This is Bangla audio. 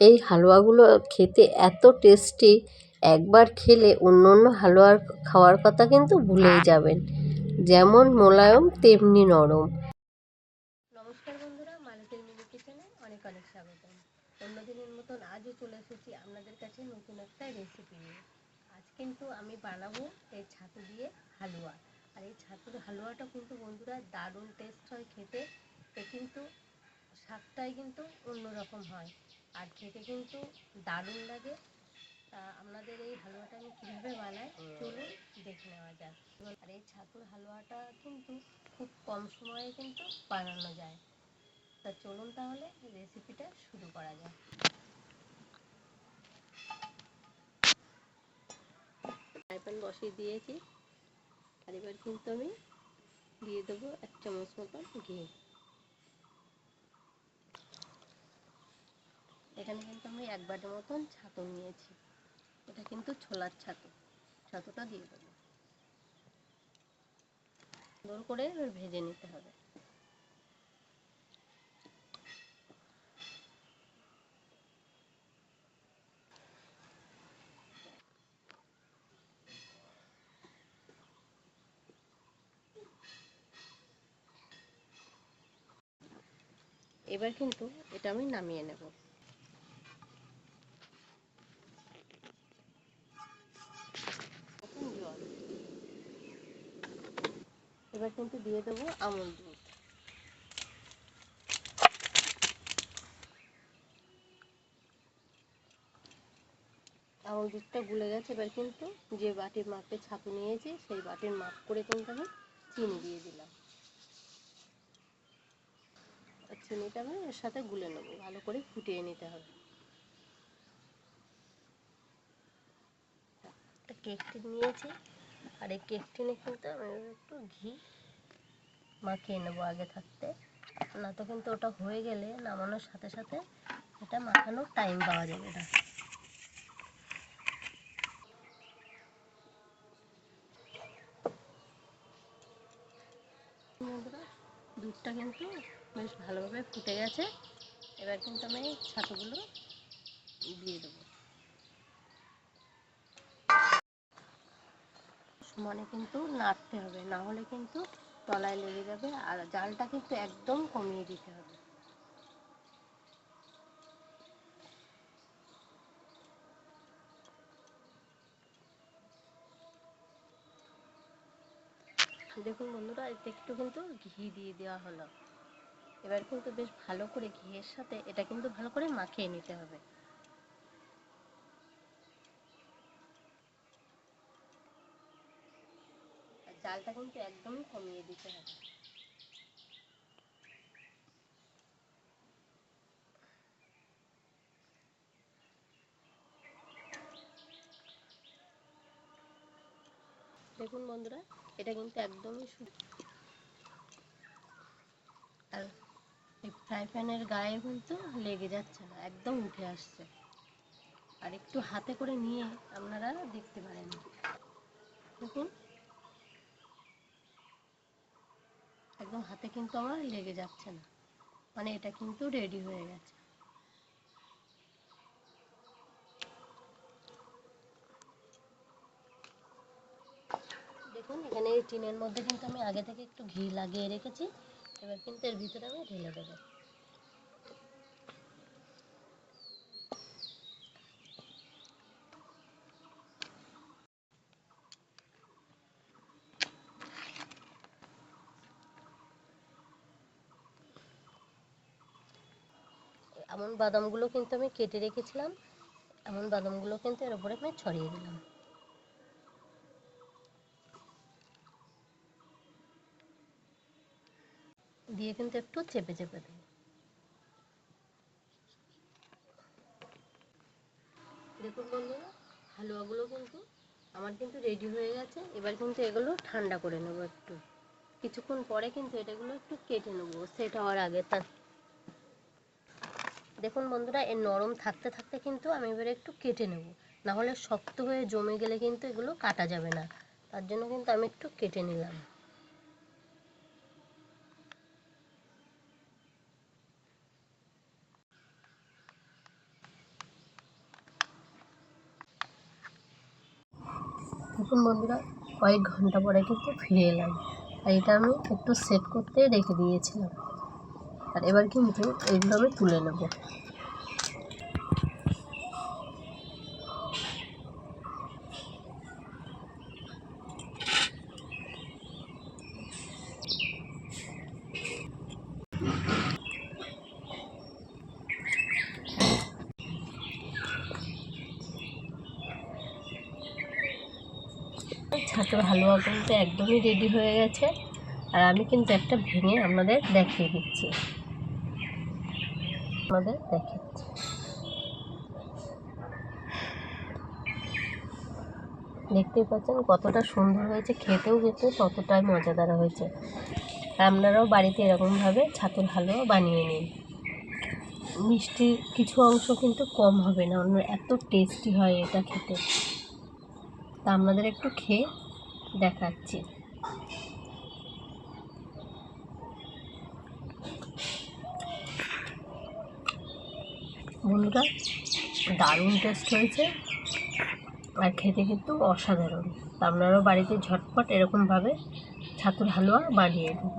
এই হালুয়াগুলো খেতে এত টেস্টি একবার খেলে অন্য অন্য হালুয়ার খাওয়ার কথা কিন্তু ভুলেই যাবেন। যেমন মোলায়ম, তেমনি নরম। নমস্কার বন্ধুরা, মালতীর মিনি কিচেনে অনেক অনেক অন্যদিনের মতন আজও চলে এসেছি আপনাদের কাছে নতুন একটা রেসিপি নিয়ে। আজ কিন্তু আমি বানাবো এই ছাতু দিয়ে হালুয়া। আর এই ছাতুর হালুয়াটা কিন্তু বন্ধুরা দারুণ টেস্ট হয় খেতে। এ কিন্তু স্বাদটাই কিন্তু অন্যরকম হয়। আর খেতে কিন্তু দারুণ লাগে। তা আপনাদের এই হালুয়াটা আমি কীভাবে বানাই চলুন দেখে নেওয়া যাক। আর এই ছাতুর হালুয়াটা কিন্তু খুব কম সময়ে কিন্তু বানানো যায়। তা চলুন তাহলে রেসিপিটা শুরু করা যাক। ফ্রাই বসিয়ে দিয়েছি। আর এবার কিন্তু আমি দিয়ে দেবো এক চামচ মতন ঘি। এখানে কিন্তু আমি এক বাটির মতন ছাতু নিয়েছি। এটা কিন্তু ছোলার ছাতু। ছাতুটা দিয়ে দেবো। সুন্দর করে এবার ভেজে নিতে হবে। এবার কিন্তু এটা আমি নামিয়ে নেব। এবার কিন্তু দিয়ে দেবো আমুল দুধ। আমুল দুধটা গুলে গেছে, এবার কিন্তু যে বাটির মাপে ছাতু নিয়েছি, সেই বাটির মাপ করে কিন্তু আমি চিনি দিয়ে দিলাম। চিনিটা আমি এর সাথে গুলে নেব, ভালো করে ফুটিয়ে নিতে হবে। একটা কেক নিয়েছি। আর এই কেক টিনে কিন্তু আমি একটু ঘি মাখিয়ে নেব আগে থাকতে। না তো কিন্তু ওটা হয়ে গেলে নামানোর সাথে সাথে এটা মাখানোর টাইম পাওয়া যাবে না। দুধটা কিন্তু বেশ ভালোভাবে ফুটে গেছে। এবার কিন্তু আমি ছাতুগুলো দিয়ে দেবো। সমানে কিন্তু নাড়তে হবে, না হলে কিন্তু তলায় লেগে যাবে আর জালটা কিন্তু একদম কমিয়ে দিতে হবে। দেখুন বন্ধুরা, এতে একটু কিন্তু ঘি দিয়ে দেওয়া হলো। এবার কিন্তু বেশ ভালো করে ঘিয়ের সাথে এটা কিন্তু ভালো করে মাখিয়ে নিতে হবে। জালটা কিন্তু একদমই কমিয়ে দিতে হবে। দেখুন বন্ধুরা, এটা কিন্তু একদমই আর ফ্রাই প্যানের গায়ে কিন্তু লেগে যাচ্ছে না, একদম উঠে আসছে। আর একটু হাতে করে নিয়ে আপনারা দেখতে পারেন। দেখুন একদম হাতে কিন্তু আমার লেগে যাচ্ছে না। মানে এটা কিন্তু রেডি হয়ে গেছে। দেখুন, এখানে এই টিনের মধ্যে কিন্তু আমি আগে থেকে একটু ঘি লাগিয়ে রেখেছি। এবার কিন্তু এর ভিতরে আমি ঢেলে দেবো। এমন বাদামগুলো কিন্তু আমি কেটে রেখেছিলাম, এমন বাদামগুলো কিন্তু এর উপরে আমি ছড়িয়ে দিলাম। দিয়ে কিন্তু একটু চেপে চেপে দেবো দেখুন বন্ধুরা, হালুয়াগুলো কিন্তু আমার কিন্তু রেডি হয়ে গেছে। এবার কিন্তু এগুলো ঠান্ডা করে নেব একটু। কিছুক্ষণ পরে কিন্তু এটাগুলো একটু কেটে নেব। সেট হওয়ার আগে তার দেখুন বন্ধুরা এর নরম থাকতে থাকতে কিন্তু আমি এবারে একটু কেটে নেব। নাহলে শক্ত হয়ে জমে গেলে কিন্তু এগুলো কাটা যাবে না। তার জন্য কিন্তু আমি একটু কেটে নিলাম। দেখুন বন্ধুরা, কয়েক ঘণ্টা পরে কিন্তু ফিরে এলাম। আর এটা আমি একটু সেট করতে রেখে দিয়েছিলাম। আর এবার কিন্তু আমি তুলে নেব। ছাতুর হালুয়া কিন্তু একদমই রেডি হয়ে গেছে। আর আমি কিন্তু একটা ভেঙে আপনাদের দেখিয়ে দিচ্ছি। আপনাদের দেখাচ্ছি। দেখতেই পাচ্ছেন কতটা সুন্দর হয়েছে, খেতেও কিন্তু ততটাই মজাদার হয়েছে। আপনারাও বাড়িতে এরকমভাবে ছাতুর হালুয়া বানিয়ে নিন। মিষ্টির কিছু অংশ কিন্তু কম হবে না, অন্য এত টেস্টি হয় এটা খেতে। তা আপনাদের একটু খেয়ে দেখাচ্ছি। বন্ধুরা দারুণ টেস্ট হয়েছে। আর খেতে কিন্তু অসাধারণ। আপনারাও বাড়িতে ঝটপট এরকমভাবে ছাতুর হালুয়া বানিয়ে দিন।